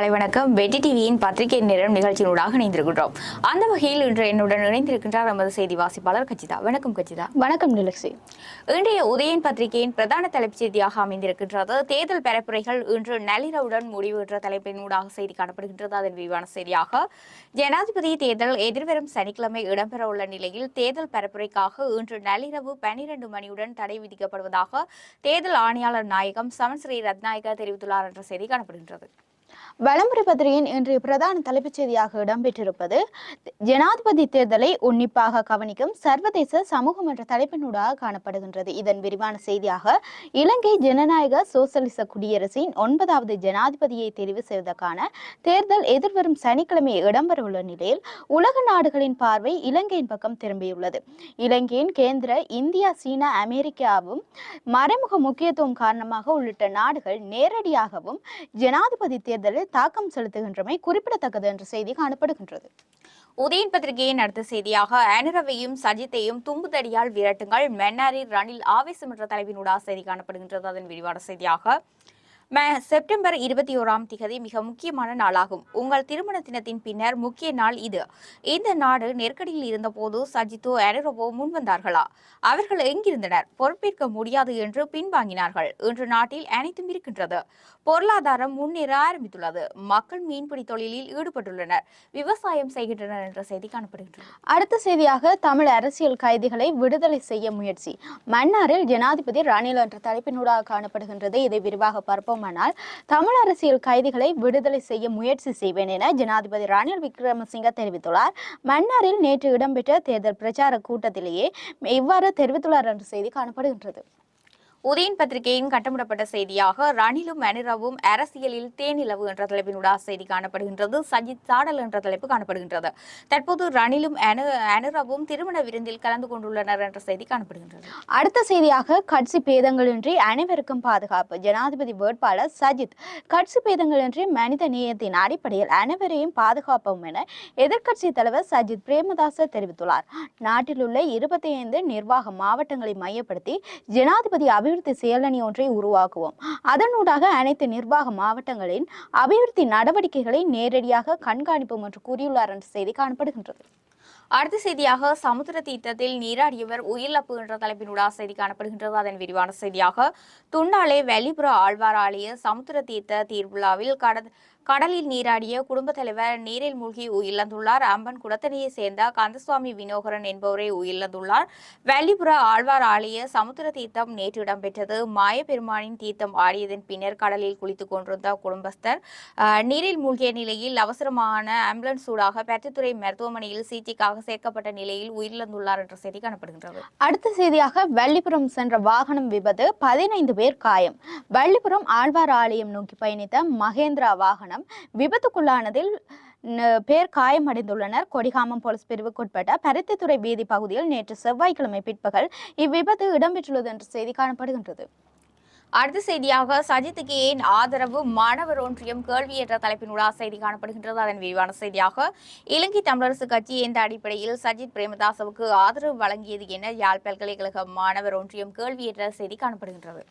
காலை வணக்கம். வெட்டி டிவியின் பத்திரிகை நேரம் நிகழ்ச்சியினூடாக இணைந்திருக்கின்றோம். அந்த வகையில் இன்று என்னுடன் இணைந்திருக்கின்றார் நமது செய்தி வாசிப்பாளர் கச்சிதா. வணக்கம் கச்சிதா. வணக்கம் நிலக்ஷி. இன்றைய உதயன் பத்திரிகையின் பிரதான தலைப்புச் செய்தியாக அமைந்திருக்கின்றது. தேர்தல் பரப்புரைகள் இன்று நள்ளிரவுடன் முடிவு என்ற தலைப்பினூடாக செய்தி காணப்படுகின்றது. அதன் விரிவான செய்தியாக ஜனாதிபதி தேர்தல் எதிர்வரும் சனிக்கிழமை இடம்பெறவுள்ள நிலையில் தேர்தல் பரப்புரைக்காக இன்று நள்ளிரவு பனிரெண்டு மணியுடன் தடை விதிக்கப்படுவதாக தேர்தல் ஆணையாளர் நாயகம் சமன் ஸ்ரீ ரத்நாயகா தெரிவித்துள்ளார் என்ற செய்தி காணப்படுகின்றது. வலம்புரி பத்திரிகையின் இன்றைய பிரதான தலைப்புச் செய்தியாக இடம்பெற்றிருப்பது ஜனாதிபதி தேர்தலை உன்னிப்பாக கவனிக்கும் சர்வதேச சமூகம் என்ற தலைப்பினூடாக காணப்படுகின்றது. இதன் விரிவான செய்தியாக இலங்கை ஜனநாயக சோசலிச குடியரசின் ஒன்பதாவது ஜனாதிபதியை தெரிவு செய்வதற்கான தேர்தல் எதிர்வரும் சனிக்கிழமை இடம்பெறவுள்ள நிலையில் உலக நாடுகளின் பார்வை இலங்கையின் பக்கம் திரும்பியுள்ளது. இலங்கையின் கேந்திர இந்தியா சீனா அமெரிக்காவும் மறைமுக முக்கியத்துவம் காரணமாக உள்ளிட்ட நாடுகள் நேரடியாகவும் ஜனாதிபதி தேர்தலில் தாக்கம் செலுத்துகின்றமை குறிப்பிடத்தக்கது என்ற செய்தி காணப்படுகின்றது. உதயன் பத்திரிகையின் அடுத்த செய்தியாக அனுரவையும் சஜித்தையும் தும்புதடியால் விரட்டுங்கள். மென்னாரி ரணில் ஆவேசம் என்ற தலைப்பினூடாக செய்தி காணப்படுகின்றது. அதன் விரிவான செய்தியாக செப்டம்பர் இருபத்தி ஓராம் திகதி மிக முக்கியமான நாளாகும். உங்கள் திருமண தினத்தின் பின்னர் முக்கிய நாள் இது. இந்த நாடு நெருக்கடியில் இருந்தபோது சஜித்தோ அனுரவோ முன்வந்தார்களா? அவர்கள் எங்கிருந்தனர்? பொறுப்பேற்க முடியாது என்று பின்வாங்கினார்கள். இன்று நாட்டில் அனைத்தும் இருக்கின்றது. பொருளாதாரம் முன்னேற ஆரம்பித்துள்ளது. மக்கள் மீன்பிடி தொழிலில் ஈடுபட்டுள்ளனர். விவசாயம் செய்கின்றனர் என்ற செய்தி காணப்படுகின்றன அடுத்த செய்தியாக தமிழ் அரசியல் கைதிகளை விடுதலை செய்ய முயற்சி. மன்னாரில் ஜனாதிபதி ரணில் என்ற தலைப்பினூடாக காணப்படுகின்றது. இதை விரிவாக பார்ப்போம். வேண்டுமானால் தமிழ் அரசியல் கைதிகளை விடுதலை செய்ய முயற்சி செய்வேன் என ஜனாதிபதி ரணில் விக்ரமசிங்க தெரிவித்துள்ளார். மன்னாரில் நேற்று இடம்பெற்ற தேர்தல் பிரச்சார கூட்டத்திலேயே இவ்வாறு தெரிவித்துள்ளார் என்ற செய்தி காணப்படுகின்றது. உதயன் பத்திரிகையின் கட்டமிடப்பட்ட செய்தியாக ரணிலும் அனுரவும் அரசியலில் தேனிலவு என்ற தலைப்பினூடாக செய்தி காணப்படுகின்றது. சஜித் சாடல் என்ற தலைப்பு காணப்படுகின்றது. தற்போது ரணிலும் அனு அனுரவும் திருமண விருந்தில் கலந்து கொண்டுள்ளனர் என்ற செய்தி காணப்படுகின்றது. அடுத்த செய்தியாக கட்சி பேதங்களின்றி அனைவருக்கும் பாதுகாப்பு. ஜனாதிபதி வேட்பாளர் சஜித் கட்சி பேதங்களின்றி மனித நேயத்தின் அடிப்படையில் அனைவரையும் பாதுகாப்போம் என எதிர்க்கட்சி தலைவர் சஜித் பிரேமதாச தெரிவித்துள்ளார். நாட்டில் உள்ள இருபத்தி ஐந்து நிர்வாக மாவட்டங்களை மையப்படுத்தி ஜனாதிபதி அபிவிருத்தி செயலணி ஒன்றை உருவாக்குவோம். அதனூடாக அனைத்து நிர்வாக மாவட்டங்களின் அபிவிருத்தி நடவடிக்கைகளை நேரடியாக கண்காணிப்போம் என்று கூறியுள்ளார் என்ற செய்தி காணப்படுகின்றது. அடுத்த செய்தியாக சமுத்திர தீர்த்தத்தில் நீராடியவர் உயிரிழப்பு என்ற தலைப்பினூடாக செய்தி காணப்படுகின்றது. அதன் விரிவான செய்தியாக துண்ணாலே வெளிப்புற ஆழ்வார் ஆலய சமுத்திர தீர்த்த தீர்விழாவில் கட கடலில் நீராடிய குடும்பத் தலைவர் நீரில் மூழ்கி உயிரிழந்துள்ளார். அம்பன் குடத்தனையை சேர்ந்த கந்தசுவாமி வினோகரன் என்பவரை உயிரிழந்துள்ளார். வெள்ளிபுர ஆழ்வார் ஆலய சமுத்திர தீர்த்தம் நேற்று இடம்பெற்றது. மாயப்பெருமானின் தீர்த்தம் ஆடியதன் பின்னர் கடலில் குளித்துக் கொண்டிருந்த குடும்பஸ்தர் நீரில் மூழ்கிய நிலையில் அவசரமான ஆம்புலன்ஸ் சூடாக பெற்றத்துறை மருத்துவமனையில் சிகிச்சைக்காக சேர்க்கப்பட்ட நிலையில் உயிரிழந்துள்ளார் என்ற செய்தி காணப்படுகின்றது. அடுத்த செய்தியாக வள்ளிபுரம் சென்ற வாகனம் விபத்து பதினைந்து பேர் காயம். வள்ளிபுரம் ஆழ்வார் ஆலயம் நோக்கி பயணித்த மகேந்திரா வாகனம் விபத்துக்குள்ளானதில் பேர் காயமடைந்துள்ளனர். கொடிகாமம் போலீஸ் பிரிவுக்குட்பட்ட பருத்தித்துறை வீதி பகுதியில் நேற்று செவ்வாய்க்கிழமை பிற்பகல் இவ்விபத்து இடம்பெற்றுள்ளது என்ற செய்தி காணப்படுகின்றது. அடுத்த செய்தியாக சஜித்துக்கு ஏன் ஆதரவு? மாணவர் ஒன்றியம் கேள்வி என்ற தலைப்பினூடாக செய்தி காணப்படுகின்றது. அதன் விரிவான செய்தியாக இலங்கை தமிழரசு கட்சி எந்த அடிப்படையில் சஜித் பிரேமதாசவுக்கு ஆதரவு வழங்கியது என யாழ் பல்கலைக்கழக மாணவர் ஒன்றியம் கேள்வி என்ற செய்தி காணப்படுகின்றது.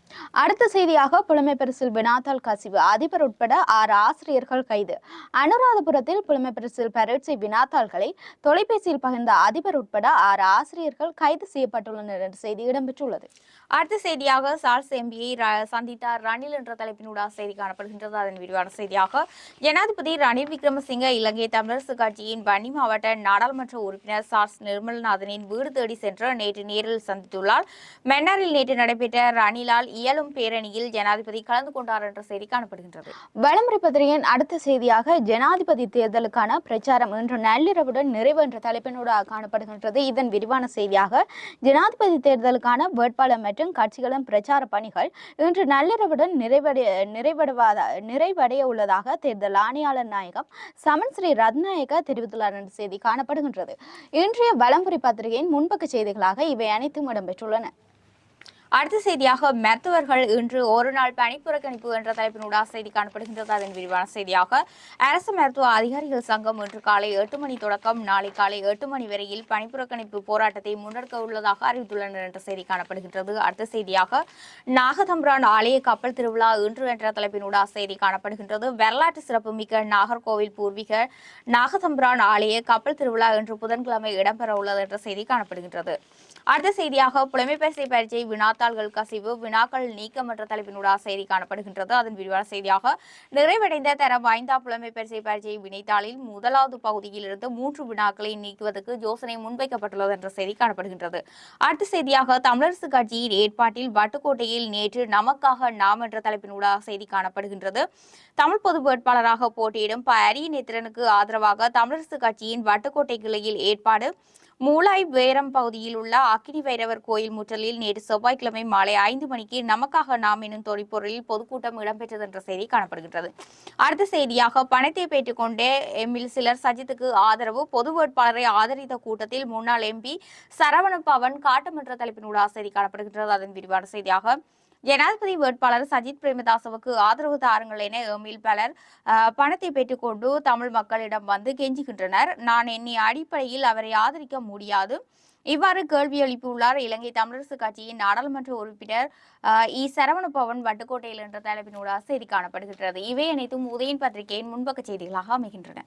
அடுத்த செய்தியாக புலமை பரிசில் வினாத்தாள் கசிவு. அதிபர் உட்பட ஆறு ஆசிரியர்கள் கைது. அனுராதபுரத்தில் புலமை பரிசில் பரீட்சை வினாத்தாள்களை தொலைபேசியில் பகிர்ந்த அதிபர் உட்பட ஆறு ஆசிரியர்கள் கைது செய்யப்பட்டுள்ளனர் என்ற செய்தி இடம்பெற்றுள்ளது. அடுத்த செய்தியாக சார்ஸ் எம்பியை சந்தித்தார். ரணில் என்ற தலைப்பினூடாக செய்தி காணப்படுகின்றது. அதன் விரிவான செய்தியாக ஜனாதிபதி ரணில் விக்ரமசிங்க இலங்கை தமிழரசு கட்சியின் வன்னி மாவட்ட நாடாளுமன்ற உறுப்பினர் சார்ஸ் நிர்மல்நாதனின் வீடு தேடி சென்று நேற்று நேரில் சந்தித்துள்ளார். மன்னாரில் நேற்று நடைபெற்ற ரணிலால் இயலும் பேரணியில் ஜனாதிபதி கலந்து கொண்டார் என்ற செய்தி காணப்படுகின்றது. வலமுறை பத்திரிகையின் அடுத்த செய்தியாக ஜனாதிபதி தேர்தலுக்கான பிரச்சாரம் இன்று நள்ளிரவுடன் நிறைவு என்ற தலைப்பினூடாக காணப்படுகின்றது. இதன் விரிவான செய்தியாக ஜனாதிபதி தேர்தலுக்கான வேட்பாளர் மற்றும் கட்சிகளின் பிரச்சார பணிகள் இன்று நள்ளிரவுடன் நிறைவடைய நிறைவடைவதா நிறைவடைய உள்ளதாக தேர்தல் ஆணையாளர் நாயகம் சமன் ஸ்ரீ ரத்நாயக தெரிவித்துள்ளார் என்ற செய்தி காணப்படுகின்றது. இன்றைய வலம்புரி பத்திரிகையின் முன்பக்க செய்திகளாக இவை அனைத்தும் இடம்பெற்றுள்ளன. அடுத்த செய்தியாக மருத்துவர்கள் இன்று ஒரு நாள் பணிப்புறக்கணிப்பு என்ற தலைப்பினூடாக செய்தி காணப்படுகின்றது. அதன் விரிவான செய்தியாக அரசு மருத்துவ அதிகாரிகள் சங்கம் இன்று காலை எட்டு மணி தொடக்கம் நாளை காலை எட்டு மணி வரையில் பணிப்புறக்கணிப்பு போராட்டத்தை முன்னெடுக்க உள்ளதாக அறிவித்துள்ளனர் என்ற செய்தி காணப்படுகின்றது. அடுத்த செய்தியாக நாகதம்பிரான் ஆலய கப்பல் திருவிழா இன்று என்ற தலைப்பினூடாக செய்தி காணப்படுகின்றது. வரலாற்று சிறப்புமிக்க நாகர்கோவில் பூர்வீக நாகதம்பிரான் ஆலய கப்பல் திருவிழா இன்று புதன்கிழமை இடம்பெற உள்ளது என்ற செய்தி காணப்படுகின்றது. அடுத்த செய்தியாக புலமைப்பரிசை பயிற்சியை வினாத்தாள்கள் கசிவு வினாக்கள் நீக்கம் என்ற தலைப்பினூடாக செய்தி காணப்படுகின்றது. அதன் விரிவான செய்தியாக நிறைவடைந்த தரம் ஐந்தாம் புலமைப்பரிசை பயிற்சியை வினைத்தாளில் முதலாவது பகுதியில் இருந்து மூன்று வினாக்களை நீக்குவதற்கு யோசனை முன்வைக்கப்பட்டுள்ளது என்ற செய்தி காணப்படுகின்றது. அடுத்த செய்தியாக தமிழரசு கட்சியின் ஏற்பாட்டில் வட்டுக்கோட்டையில் நேற்று நமக்காக நாம் என்ற தலைப்பினூடாக செய்தி காணப்படுகின்றது. தமிழ் பொது வேட்பாளராக போட்டியிடும் ப அரிய நேத்திரனுக்கு ஆதரவாக தமிழரசு கட்சியின் வட்டுக்கோட்டை கிளையில் ஏற்பாடு மூலாய் வேரம் பகுதியில் உள்ள அக்கினி வைரவர் கோயில் முற்றலில் நேற்று செவ்வாய்க்கிழமை மாலை ஐந்து மணிக்கு நமக்காக நாம் என்னும் தொழிற்பொருளில் பொதுக்கூட்டம் இடம்பெற்றது என்ற செய்தி காணப்படுகின்றது. அடுத்த செய்தியாக பணத்தை பெற்றுக்கொண்டே எம்மில் சிலர் சஜித்துக்கு ஆதரவு பொது வேட்பாளரை ஆதரித்த கூட்டத்தில் முன்னாள் எம்பி சரவண பவன் காட்டுமன்ற தலைப்பின் தலைப்பினூடாக செய்தி காணப்படுகின்றது. அதன் விரிவான செய்தியாக ஜனாதிபதி வேட்பாளர் சஜித் பிரேமதாசவுக்கு ஆதரவு தாருங்கள் என எம்மில் பலர் பணத்தை பெற்றுக்கொண்டு தமிழ் மக்களிடம் வந்து கெஞ்சுகின்றனர். நான் என்னை அடிப்படையில் அவரை ஆதரிக்க முடியாது. இவ்வாறு கேள்வி எழுப்பியுள்ளார் இலங்கை தமிழரசு கட்சியின் நாடாளுமன்ற உறுப்பினர் இ சரவணபவன் வட்டுக்கோட்டையில் என்ற தலைப்பினூடாக செய்தி காணப்படுகின்றது. இவை அனைத்தும் உதயன் பத்திரிகையின் முன்பக்க செய்திகளாக அமைகின்றன.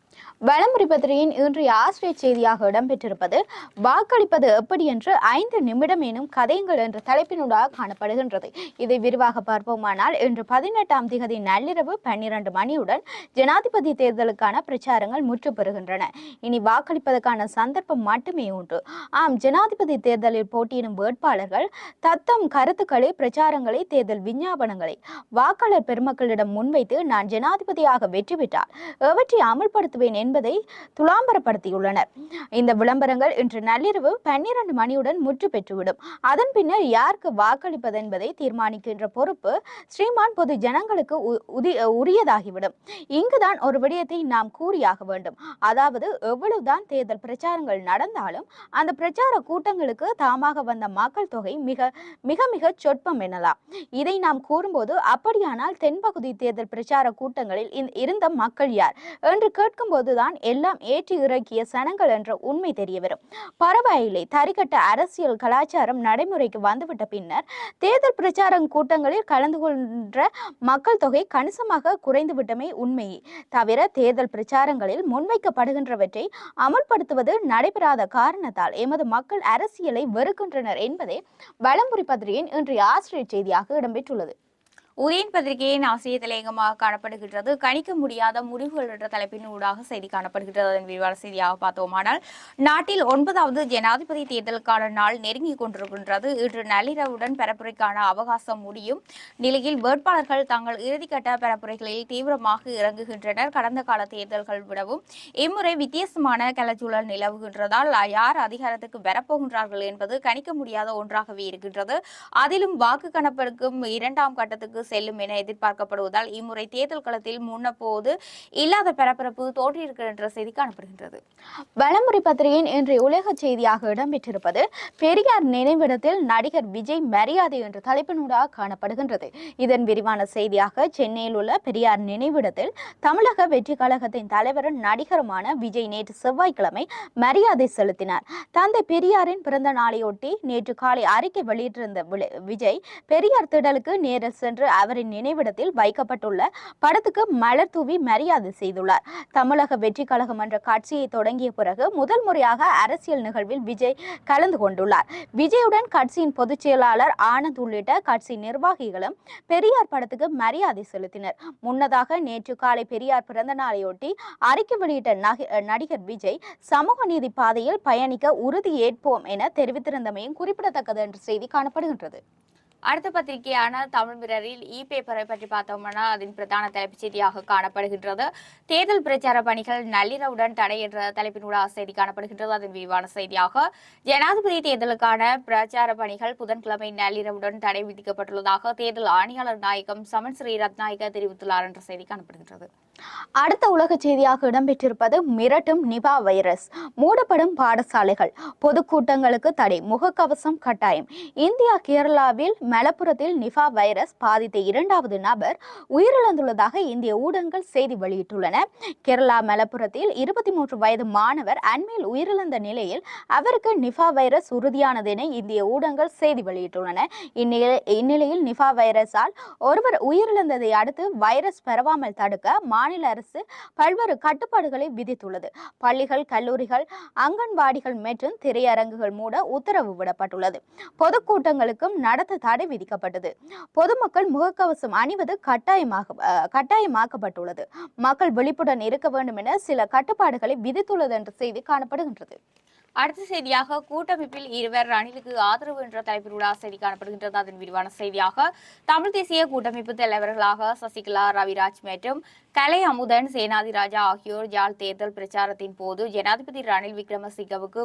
வலமுறை பத்திரிகையின் இன்றைய ஆசிரியர் செய்தியாக இடம்பெற்றிருப்பது வாக்களிப்பது எப்படி என்று ஐந்து நிமிடம் எனும் கதையுங்கள் என்ற தலைப்பினூடாக காணப்படுகின்றது. இதை விரிவாக பார்ப்போமானால் இன்று பதினெட்டாம் திகதி நள்ளிரவு பன்னிரண்டு மணியுடன் ஜனாதிபதி தேர்தலுக்கான பிரச்சாரங்கள் முற்று பெறுகின்றன இனி வாக்களிப்பதற்கான சந்தர்ப்பம் மட்டுமே உண்டு. ஆம் ஜனாதிபதி தேர்தலில் போட்டியிடும் வேட்பாளர்கள் தத்தம் கருத்துக்களை பிரச்சாரங்களை தேர்தல் விஞ்ஞாபனங்களை வாக்காளர் பெருமக்களிடம் முன்வைத்து நான் ஜனாதிபதியாக வெற்றி பெற்றால் எவற்றை அமல்படுத்துவேன் என்பதை துலாம்பரப்படுத்தியுள்ளனர். இந்த விளம்பரங்கள் இன்று நள்ளிரவு பன்னிரண்டு மணியுடன் முற்று பெற்றுவிடும். அதன் பின்னர் யாருக்கு வாக்களிப்பது என்பதை தீர்மானிக்கின்ற பொறுப்பு ஸ்ரீமான் பொது ஜனங்களுக்கு உதி- உரியதாகிவிடும். இங்குதான் ஒரு விடயத்தை நாம் கூறியாக வேண்டும். அதாவது எவ்வளவுதான் தேர்தல் பிரச்சாரங்கள் நடந்தாலும் அந்த பிரச்சார கூட்டங்களுக்கு தாமாக வந்த மக்கள் தொகை மிக மிக மிக சொற்பம் எனலாம் இதை நாம் கூறும்போது அப்படியானால் தென்பகுதி தேர்தல் பிரச்சார கூட்டங்களில் இருந்த மக்கள் யார்? என்று கேட்கும்போதுதான் எல்லாம் ஏற்றி இறக்கிய சனங்கள் என்ற உண்மை தெரிய வரும். பரவாயில்லை தரிக்கட்ட அரசியல் கலாச்சாரம் நடைமுறைக்கு வந்துவிட்ட பின்னர் தேர்தல் பிரச்சார கூட்டங்களில் கலந்து கொள்கின்ற மக்கள் தொகை கணிசமாக குறைந்துவிட்டமே உண்மையே. தவிர தேர்தல் பிரச்சாரங்களில் முன்வைக்கப்படுகின்றவற்றை அமல்படுத்துவது நடைபெறாத காரணத்தால் எமது மக்கள் அரசியலை வெறுக்கின்றனர் என்பதே வலம்புரி பத்திரிகையின் இன்றைய ஆசிரியர் செய்தியாக இடம்பெற்றுள்ளது. உதயன் பத்திரிகையின் ஆசிரியர் தலையங்கமாக காணப்படுகின்றது. கணிக்க முடியாத முடிவுகள் என்ற தலைப்பின் ஊடாக செய்தி காணப்படுகின்றது. அதன் விரிவான செய்தியாக பார்த்தோமானால் நாட்டில் ஒன்பதாவது ஜனாதிபதி தேர்தலுக்கான நாள் நெருங்கிக் கொண்டிருக்கின்றது. இன்று நள்ளிரவுடன் பரப்புரைக்கான அவகாசம் முடியும் நிலையில் வேட்பாளர்கள் தங்கள் இறுதிக்கட்ட பரப்புரைகளில் தீவிரமாக இறங்குகின்றனர். கடந்த கால தேர்தல்கள் விடவும் இம்முறை வித்தியாசமான கலச்சூழல் நிலவுகின்றதால் யார் அதிகாரத்துக்கு வரப்போகின்றார்கள் என்பது கணிக்க முடியாத ஒன்றாகவே இருக்கின்றது. அதிலும் வாக்கு கணப்பெடுக்கும் இரண்டாம் கட்டத்துக்கு செல்லும் என எதிர்பார்க்கப்படுவதால் இம்முறை தேர்தல் களத்தில் முன்னப்போது இல்லாத பரபரப்பு தோன்றியிருக்கின்ற செய்தி காணப்படுகின்றது. வளமுறை பத்திரிகையின் இன்றைய உலக செய்தியாக இடம்பெற்றிருப்பது பெரியார் நினைவிடத்தில் நடிகர் விஜய் மரியாதை என்ற தலைப்பினூடாக காணப்படுகின்றது. இதன் விரிவான செய்தியாக சென்னையில் உள்ள பெரியார் நினைவிடத்தில் தமிழக வெற்றி கழகத்தின் தலைவரும் நடிகருமான விஜய் நேற்று செவ்வாய்க்கிழமை மரியாதை செலுத்தினார். தந்தை பெரியாரின் பிறந்த நாளையொட்டி நேற்று காலை அறிக்கை வெளியிட்டிருந்த விஜய் பெரியார் திடலுக்கு நேரில் சென்று அவரின் நினைவிடத்தில் வைக்கப்பட்டுள்ள படத்துக்கு மலர் தூவி மரியாதை செய்துள்ளார். தமிழக வெற்றி கழகம் என்ற கட்சியை தொடங்கிய பிறகு முதல் முறையாக அரசியல் நிகழ்வில் விஜய் கலந்து கொண்டுள்ளார். விஜயுடன் கட்சியின் பொதுச் செயலாளர் ஆனந்த் உள்ளிட்ட கட்சி நிர்வாகிகளும் பெரியார் படத்துக்கு மரியாதை செலுத்தினர். முன்னதாக நேற்று காலை பெரியார் பிறந்த நாளையொட்டி அறிக்கை வெளியிட்ட நடிகர் விஜய் சமூக நீதி பாதையில் பயணிக்க உறுதி ஏற்போம் என தெரிவித்திருந்தமையும் குறிப்பிடத்தக்கது என்ற செய்தி காணப்படுகின்றது. அடுத்த பத்திரிகையான தமிழ் மிரரில் இ பேப்பரை பற்றி பார்த்தோம்னா அதன் பிரதான தலைப்புச் செய்தியாக காணப்படுகின்றது. தேர்தல் பிரச்சார பணிகள் நள்ளிரவுடன் தடை என்ற தலைப்பினூடாக செய்தி காணப்படுகின்றது. அதன் விரிவான செய்தியாக ஜனாதிபதி தேர்தலுக்கான பிரச்சார பணிகள் புதன்கிழமை நள்ளிரவுடன் தடை விதிக்கப்பட்டுள்ளதாக தேர்தல் ஆணையாளர் நாயகம் சமன் ஸ்ரீ ரத்நாயக தெரிவித்துள்ளார் என்ற செய்தி காணப்படுகின்றது. அடுத்த உலக செய்தியாக இடம்பெற்றிருப்பது மிரட்டும் நிபா வைரஸ். மூடப்படும் பாடசாலைகள் பொதுக்கூட்டங்களுக்கு தடை முகக்கவசம் கட்டாயம். இந்தியா கேரளாவில் மலப்புரத்தில் நிபா வைரஸ் பாதித்த இரண்டாவது நபர் உயிரிழந்துள்ளதாக இந்திய ஊடகங்கள் செய்தி வெளியிட்டுள்ளன. கேரளா மலப்புரத்தில் இருபத்தி மூன்று வயது மாணவர் அண்மையில் உயிரிழந்த நிலையில் அவருக்கு நிஃபா வைரஸ் உறுதியானது என இந்திய ஊடகங்கள் செய்தி வெளியிட்டுள்ளன. இந்நிலை இந்நிலையில் நிஃபா வைரஸால் ஒருவர் உயிரிழந்ததை அடுத்து வைரஸ் பரவாமல் தடுக்க மாநில அரசு பல்வேறு கட்டுப்பாடுகளை விதித்துள்ளது. பள்ளிகள் கல்லூரிகள் அங்கன்வாடிகள் மற்றும் திரையரங்குகள் மூட உத்தரவு விடப்பட்டுள்ளது. பொதுக்கூட்டங்களுக்கும் நடத்த தடை விதிக்கப்பட்டது. பொதுமக்கள் முகக்கவசம் அணிவது கட்டாயமாக கட்டாயமாக்கப்பட்டுள்ளது. மக்கள் விழிப்புடன் இருக்க வேண்டும் என சில கட்டுப்பாடுகளை விதித்துள்ளது என்ற செய்தி காணப்படுகின்றது. அடுத்த செய்தியாக கூட்டமைப்பில் இருவர் ரணிலுக்கு ஆதரவு என்ற தலைப்பில் உள்ள செய்தி காணப்படுகின்றது. அதன் விரிவான செய்தியாக தமிழ் தேசிய கூட்டமைப்பு தலைவர்களாக சசிகலா ரவிராஜ் மற்றும் கலை அமுதன் சேனாதிராஜா ஆகியோர் யாழ் தேர்தல் பிரச்சாரத்தின் போது ஜனாதிபதி ரணில் விக்ரமசிங்கவுக்கு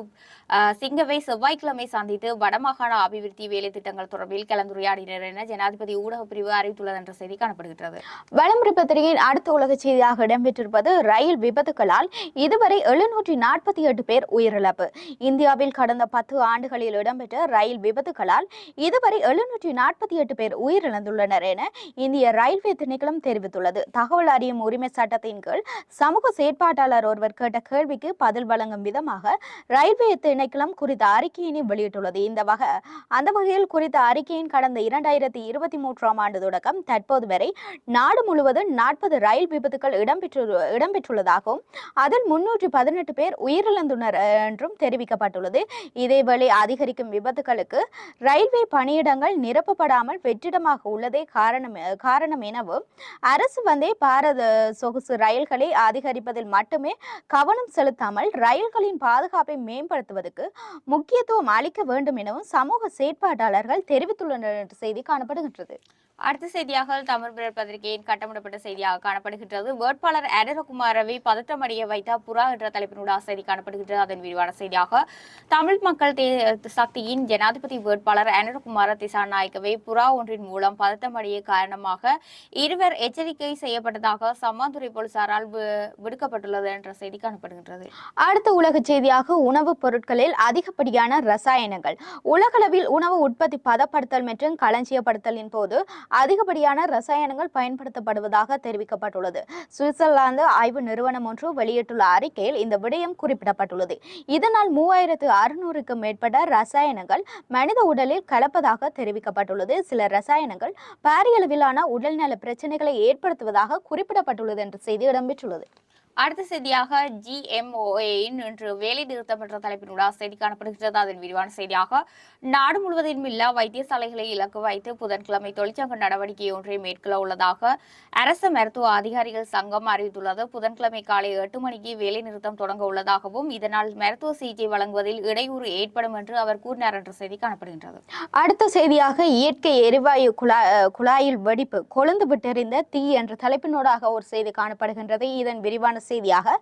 சிங்கவை செவ்வாய்க்கிழமை சந்தித்து வடமாகாண அபிவிருத்தி வேலை திட்டங்கள் தொடர்பில் கலந்துரையாடினர் என ஜனாதிபதி ஊடக பிரிவு அறிவித்துள்ளது என்ற செய்தி காணப்படுகின்றது. வளமுறை பத்திரிகையின் அடுத்த உலக செய்தியாக இடம்பெற்றிருப்பது ரயில் விபத்துகளால் இதுவரை எழுநூற்றி நாற்பத்தி எட்டு பேர் உயிரிழப்பு. இந்தியாவில் கடந்த பத்து ஆண்டுகளில் இடம்பெற்ற ரயில் விபத்துகளால் இதுவரை எழுநூற்றி நாற்பத்தி எட்டு பேர் உயிரிழந்துள்ளனர் என இந்திய ரயில்வே திணைக்களம் தெரிவித்துள்ளது. தகவல் அறியும் உரிமை சட்டத்தின் கீழ் சமூக செயற்பாட்டாளர் ஒருவர் கேட்ட கேள்விக்கு பதில் வழங்கும் விதமாக ரயில்வே திணைக்களம் குறித்த அறிக்கையினை வெளியிட்டுள்ளது. இந்த வகை அந்த வகையில் குறித்த அறிக்கையின் கடந்த இரண்டாயிரத்தி இருபத்தி மூன்றாம் ஆண்டு தொடக்கம் தற்போது வரை நாடு முழுவதும் நாற்பது ரயில் விபத்துகள் இடம்பெற்று இடம்பெற்றுள்ளதாகவும் அதில் முன்னூற்றி பதினெட்டு பேர் உயிரிழந்துள்ளனர் என்றும் தெரிவிக்கப்பட்டுள்ளது. இதேவேளை அதிகரிக்கும் விபத்துகளுக்கு ரயில்வே பணியிடங்கள் நிரப்பப்படாமல் வெற்றிடமாக உள்ளதே காரணம் காரணம் எனவும் அரசு வந்தே பாரத சொகுசு ரயில்களை அதிகரிப்பதில் மட்டுமே கவனம் செலுத்தாமல் ரயில்களின் பாதுகாப்பை மேம்படுத்துவதற்கு முக்கியத்துவம் அளிக்க வேண்டும் எனவும் சமூக செயற்பாட்டாளர்கள் தெரிவித்துள்ளனர் என்ற செய்தி காணப்படுகின்றது. அடுத்த செய்தியாக தமிழ் பிறர் பத்திரிகையின் கட்டமிடப்பட்ட செய்தியாக காணப்படுகின்றது. வேட்பாளர் அனிரகுமாரவை பதற்றமடைய வைத்த புறா என்ற தலைப்பினூடாக செய்தி காணப்படுகின்றது. அதன் விரிவான செய்தியாக தமிழ் மக்கள் சக்தியின் ஜனாதிபதி வேட்பாளர் அனிரகுமார திசாநாயக்கவை புறா ஒன்றின் மூலம் பதற்றமடைய காரணமாக இருவர் எச்சரிக்கை செய்யப்பட்டதாக சம்மாந்துறை போலீசாரால் வி- விடுக்கப்பட்டுள்ளது என்ற செய்தி காணப்படுகின்றது. அடுத்த உலக செய்தியாக உணவுப் பொருட்களில் அதிகப்படியான ரசாயனங்கள். உலகளவில் உணவு உற்பத்தி பதப்படுத்தல் மற்றும் களஞ்சியப்படுத்தலின் போது அதிகப்படியான ரசாயனங்கள் பயன்படுத்தப்படுவதாக தெரிவிக்கப்பட்டுள்ளது. சுவிட்சர்லாந்து ஆய்வு நிறுவனம் ஒன்று வெளியிட்டுள்ள அறிக்கையில் இந்த விடயம் குறிப்பிடப்பட்டுள்ளது. இதனால் மூவாயிரத்து அறுநூறுக்கும் மேற்பட்ட ரசாயனங்கள் மனித உடலில் கலப்பதாக தெரிவிக்கப்பட்டுள்ளது. சில ரசாயனங்கள் பாரியளவிலான உடல்நல பிரச்சனைகளை ஏற்படுத்துவதாக குறிப்பிடப்பட்டுள்ளது என்ற செய்தி இடம்பெற்றுள்ளது. அடுத்த செய்தியாக ஜிஎம்ஓஏயின் இன்று வேலை நிறுத்தப்பட்ட என்ற தலைப்பினூடாக செய்தி காணப்படுகிறது அதன் விரிவான செய்தியாக நாடு முழுவதிலும் இல்லா வைத்தியசாலைகளை இலக்கு வைத்து புதன்கிழமை தொழிற்சங்க நடவடிக்கை ஒன்றை மேற்கொள்ள உள்ளதாக அரச மருத்துவ அதிகாரிகள் சங்கம் அறிவித்துள்ளது. புதன்கிழமை காலை எட்டு மணிக்கு வேலை நிறுத்தம் தொடங்க உள்ளதாகவும் இதனால் மருத்துவ சிகிச்சை வழங்குவதில் இடையூறு ஏற்படும் என்று அவர் கூறினார் என்ற செய்தி காணப்படுகின்றது. அடுத்த செய்தியாக இயற்கை எரிவாயு குழா குழாயில் வெடிப்பு கொழுந்து விட்டெறிந்த தீ என்ற தலைப்பினூடாக ஒரு செய்தி காணப்படுகின்றது. இதன் விரிவான செய்தியாக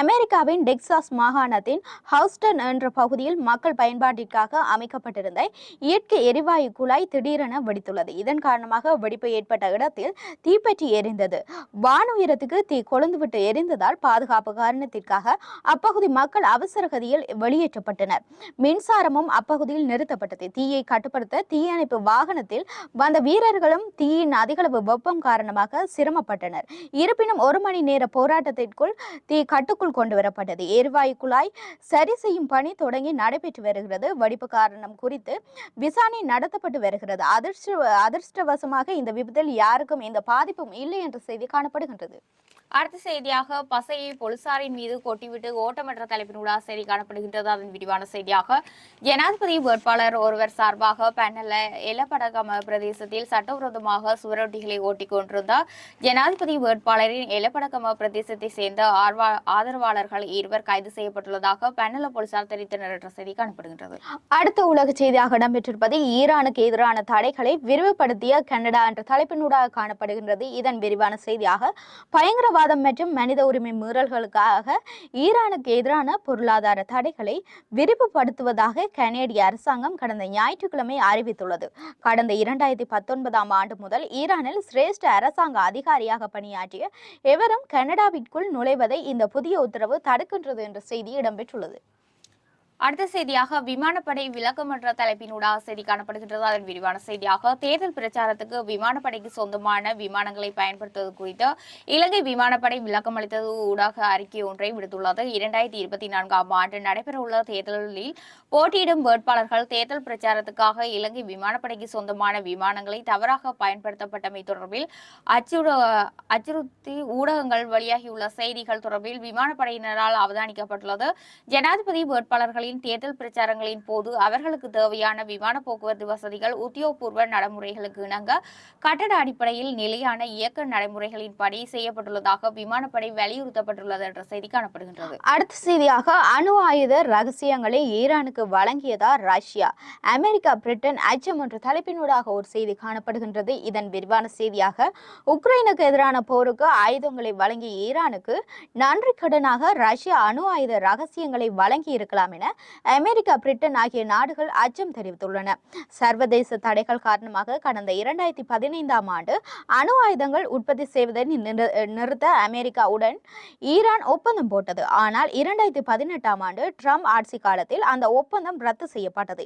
அமெரிக்காவின் டெக்சாஸ் மாகாணத்தின் ஹவுஸ்டன் என்ற பகுதியில் மக்கள் பயன்பாட்டிற்காக அமைக்கப்பட்டிருந்த இயற்கை எரிவாயு குழாய் திடீரென வெடித்துள்ளது. இதன் காரணமாக வெடிப்பு ஏற்பட்ட இடத்தில் தீப்பற்றி எரிந்தது. வானுயரத்துக்கு தீ கொழுந்துவிட்டு எரிந்ததால் பாதுகாப்பு காரணத்திற்காக அப்பகுதி மக்கள் அவசர கதியில் வெளியேற்றப்பட்டனர். மின்சாரமும் அப்பகுதியில் நிறுத்தப்பட்டது. தீயை கட்டுப்படுத்த தீயணைப்பு வாகனத்தில் வந்த வீரர்களும் தீயின் அதிகளவு வெப்பம் காரணமாக சிரமப்பட்டனர். இருப்பினும் ஒரு மணி நேர போராட்டத்திற்குள் தீ கட்டுக்குள் கொண்டு வரப்பட்டது. எரிவாயு குழாய் சரி செய்யும் பணி தொடங்கி நடைபெற்று வருகிறது. வெடிப்பு காரணம் குறித்து விசாரணை நடத்தப்பட்டு வருகிறது. அதிர்ஷ்ட அதிர்ஷ்டவசமாக இந்த விபத்தில் யாருக்கும் எந்த பாதிப்பும் இல்லை என்ற செய்தி காணப்படுகின்றது. அடுத்த செய்தியாக பசையை போலீசாரின் மீது கொட்டிவிட்டு ஓட்டமற்ற தலைப்பினூடாக செய்தி காணப்படுகின்றது. அதன் விரிவான செய்தியாக ஜனாதிபதி வேட்பாளர் ஒருவர் சார்பாக பெண்ணல எலப்படகம பிரதேசத்தில் சட்டவிரோதமாக சுவரொட்டிகளை ஓட்டிக் கொண்டிருந்தார். ஜனாதிபதி வேட்பாளரின் எலப்படகம பிரதேசத்தை சேர்ந்த ஆர்வா ஆதரவாளர்கள் இருவர் கைது செய்யப்பட்டுள்ளதாக பெண்ணல போலீசார் தெரிவித்தனர் என்ற செய்தி காணப்படுகின்றது. அடுத்த உலக செய்தியாக இடம்பெற்றிருப்பது ஈரானுக்கு எதிரான தடைகளை விரிவுபடுத்திய கனடா என்ற தலைப்பினூடாக காணப்படுகின்றது. இதன் விரிவான செய்தியாக பயங்கரவாதம் மற்றும் மனித உரிமை மீறல்களுக்காக ஈரானுக்கு எதிரான பொருளாதார தடைகளை விரிவுபடுத்துவதாக கனேடிய அரசாங்கம் கடந்த ஞாயிற்றுக்கிழமை அறிவித்துள்ளது. கடந்த இரண்டாயிரத்தி பத்தொன்பதாம் ஆண்டு முதல் ஈரானில் சிரேஷ்ட அரசாங்க அதிகாரியாக பணியாற்றிய எவரும் கனடாவிற்குள் நுழைவதை இந்த புதிய உத்தரவு தடுக்கின்றது என்ற செய்தி இடம்பெற்றுள்ளது. அடுத்த செய்தியாக விமானப்படை விளக்கம் என்ற தலைப்பினூடாக செய்தி காணப்படுகின்றது. அதன் விரிவான செய்தியாக தேர்தல் பிரச்சாரத்துக்கு விமானப்படைக்கு சொந்தமான விமானங்களை பயன்படுத்துவது குறித்து இலங்கை விமானப்படை விளக்கம் அளித்தது ஊடாக அறிக்கை ஒன்றை விடுத்துள்ளது. இரண்டாயிரத்தி இருபத்தி நான்காம் ஆண்டு நடைபெறவுள்ள தேர்தலில் போட்டியிடும் வேட்பாளர்கள் தேர்தல் பிரச்சாரத்துக்காக இலங்கை விமானப்படைக்கு சொந்தமான விமானங்களை தவறாக பயன்படுத்தப்பட்டமை தொடர்பில் அச்சுறு அச்சுறுத்தி ஊடகங்கள் வெளியாகியுள்ள செய்திகள் தொடர்பில் விமானப்படையினரால் அவதானிக்கப்பட்டுள்ளது. ஜனாதிபதி வேட்பாளர்களின் தேர்தல் பிரச்சாரங்களின் போது அவர்களுக்கு தேவையான விமான போக்குவரத்து வசதிகள் உத்தியோகபூர்வ நடைமுறைகளுக்கு இணங்க கட்டட அடிப்படையில் நிலையான இயக்க நடைமுறைகளின் படி செய்யப்பட்டுள்ளதாக விமானப்படை வலியுறுத்தப்பட்டுள்ளது என்ற செய்தி காணப்படுகின்றது. அடுத்த செய்தியாக அணு ஆயுத ரகசியங்களை ஈரானுக்கு வழங்கியதா ரஷ்யா? அமெரிக்கா பிரிட்டன் அச்சம் என்ற தலைப்பினூடாக ஒரு செய்தி காணப்படுகின்றது. இதன் விரிவான செய்தியாக உக்ரைனுக்கு எதிரான போருக்கு ஆயுதங்களை வழங்கிய ஈரானுக்கு நன்றி கடனாக ரஷ்யா அணு ஆயுத ரகசியங்களை வழங்கி இருக்கலாம் என அமெரிக்கா பிரிட்டன் ஆகிய நாடுகள் அச்சம் தெரிவித்துள்ளன. சர்வதேச தடைகள் காரணமாக கடந்த இரண்டாயிரத்தி பதினைந்தாம் ஆண்டு அணு ஆயுதங்கள் உற்பத்தி செய்வதை நிறுத்த அமெரிக்காவுடன் ஈரான் ஒப்பந்தம் போட்டது. ஆனால் இரண்டாயிரத்தி பதினெட்டாம் ஆண்டு ட்ரம்ப் ஆட்சி காலத்தில் அந்த ஒப்பந்தம் ரத்து செய்யப்பட்டது.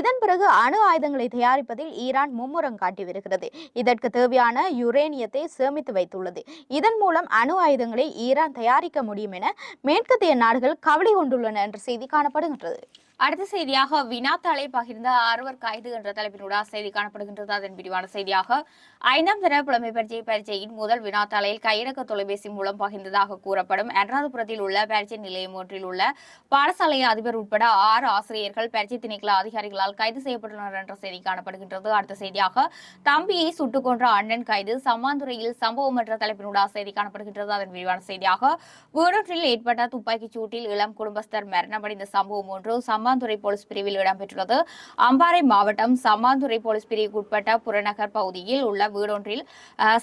இதன் பிறகு அணு ஆயுதங்களை தயாரிப்பதில் ஈரான் மும்முரம் காட்டி வருகிறது இதற்கு தேவையான யுரேனியத்தை சேமித்து வைத்துள்ளது. இதன் மூலம் அணு ஆயுதங்களை ஈரான் தயாரிக்க முடியும் என மேற்கத்திய நாடுகள் கவலை கொண்டுள்ளன என்ற செய்தி காணப்படுகின்றது அடுத்த செய்தியாக வினாத்தாளை பகிர்ந்த ஆறுவர் கைது என்ற தலைப்பினூடாக செய்தி காணப்படுகின்றது. அதன் விரிவான செய்தியாக ஐந்தாம் தர புலமைப்பரிச்சை பரீட்சையின் முதல் வினாத்தாளையில் கையடக்க தொலைபேசி மூலம் பகிர்ந்ததாக கூறப்படும் அனுராதபுரத்தில் உள்ள பரீட்சை நிலையம் ஒன்றில் உள்ள பாடசாலை அதிபர் உட்பட ஆறு ஆசிரியர்கள் பரீட்சை திணைக்கள அதிகாரிகளால் கைது செய்யப்பட்டுள்ளனர் என்ற செய்தி காணப்படுகின்றது. அடுத்த செய்தியாக தம்பியை சுட்டுக் கொன்ற அண்ணன் கைது சம்மாந்துறையில் சம்பவம் என்ற தலைப்பினூடாக செய்தி காணப்படுகின்றது. அதன் விரிவான செய்தியாக வீடொன்றில் ஏற்பட்ட துப்பாக்கிச் சூட்டில் இளம் குடும்பஸ்தர் மரணமடைந்த சம்பவம் ஒன்று சம்மாந்துறை போலீஸ் பிரிவில் இடம்பெற்றுள்ளது. அம்பாறை மாவட்டம் சம்மாந்துறை போலீஸ் பிரிவுக்கு உட்பட்ட புறநகர் பகுதியில் உள்ள வீடொன்றில்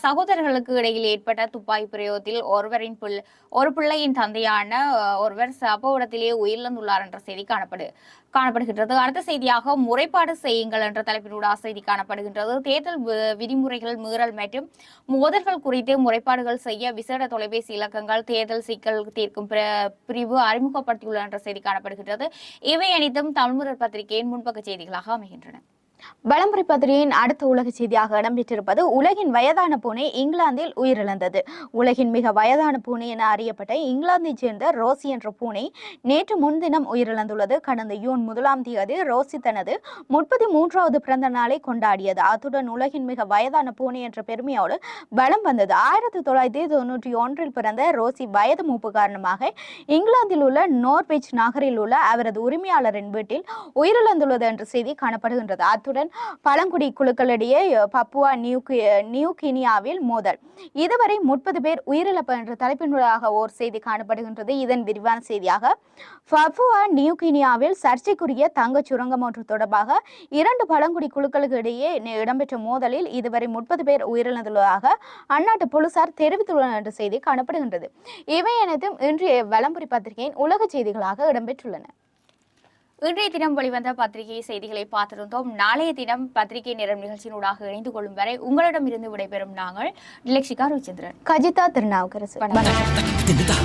சகோதரர்களுக்கு இடையில் ஏற்பட்ட துப்பாக்கி பிரயோகத்தில் ஒருவரின் பிள்ளை ஒரு பிள்ளையின் தந்தையான ஒருவர் சம்பவ இடத்திலேயே உயிரிழந்துள்ளார் என்ற செய்தி காணப்படு காணப்படுகின்றது. அடுத்த செய்தியாக முறைப்பாடு செய்யுங்கள் என்ற தலைப்பினூடாக செய்தி காணப்படுகின்றது. தேர்தல் விதிமுறைகள் மீறல் மற்றும் மோதல்கள் குறித்து முறைப்பாடுகள் செய்ய விசேட தொலைபேசி இலக்கங்கள் தேர்தல் சிக்கல் தீர்க்கும் பிரிவு அறிமுகப்படுத்தியுள்ள என்ற செய்தி காணப்படுகின்றது. இவை அனைத்தும் தமிழ்முறை பத்திரிகையின் முன்பக்க செய்திகளாக அமைகின்றன. வலம்புரி பதிரியின் அடுத்த உலக செய்தியாக இடம்பெற்றிருப்பது உலகின் வயதான பூனை இங்கிலாந்தில் உயிரிழந்தது. உலகின் மிக வயதான பூனை என அறியப்பட்ட இங்கிலாந்தைச் சேர்ந்த ரோசி என்ற பூனை நேற்று முன்தினம் உயிரிழந்துள்ளது. கடந்த ஜூன் முதலாம் தேதி ரோசி தனது முப்பத்தி மூன்றாவது பிறந்த நாளை கொண்டாடியது. அத்துடன் உலகின் மிக வயதான பூனை என்ற பெருமையோடு வலம் வந்தது. ஆயிரத்தி தொள்ளாயிரத்தி தொண்ணூற்றி ஒன்றில் பிறந்த ரோசி வயது மூப்பு காரணமாக இங்கிலாந்தில் உள்ள நோர்வெஜ் நகரில் உள்ள அவரது உரிமையாளரின் வீட்டில் உயிரிழந்துள்ளது என்ற செய்தி காணப்படுகின்றது. அத்துடன் பழங்குடி குழுக்களிடையே பப்புவா நியூ நியூ கினியாவில் மோதல். இதுவரை முப்பது பேர் உயிரிழப்பு என்ற தலைப்பினூடாக ஓர் செய்தி காணப்படுகின்றது. இதன் விரிவான செய்தியாக பப்புவா நியூ கினியாவில் சர்ச்சைக்குரிய தங்கச் சுரங்கம் ஒன்று தொடர்பாக இரண்டு பழங்குடி குழுக்களுக்கு இடையே இடம்பெற்ற மோதலில் இதுவரை முப்பது பேர் உயிரிழந்துள்ளதாக அந்நாட்டு போலீசார் தெரிவித்துள்ளனர் என்ற செய்தி காணப்படுகின்றது. இவை அனைத்தும் இன்றைய வலம்புரி பத்திரிகையின் உலக செய்திகளாக இடம்பெற்றுள்ளன. இன்றைய தினம் வெளிவந்த பத்திரிகை செய்திகளை பார்த்திருந்தோம். நாளைய தினம் பத்திரிகை நேரம் நிகழ்ச்சியினூடாக இணைந்து கொள்ளும் வரை உங்களிடம் இருந்து விடைபெறும் நாங்கள் நிலக்ஷிகா ரவிச்சந்திரன் கஜிதா திருநாவுக்கரசு. 됩니다.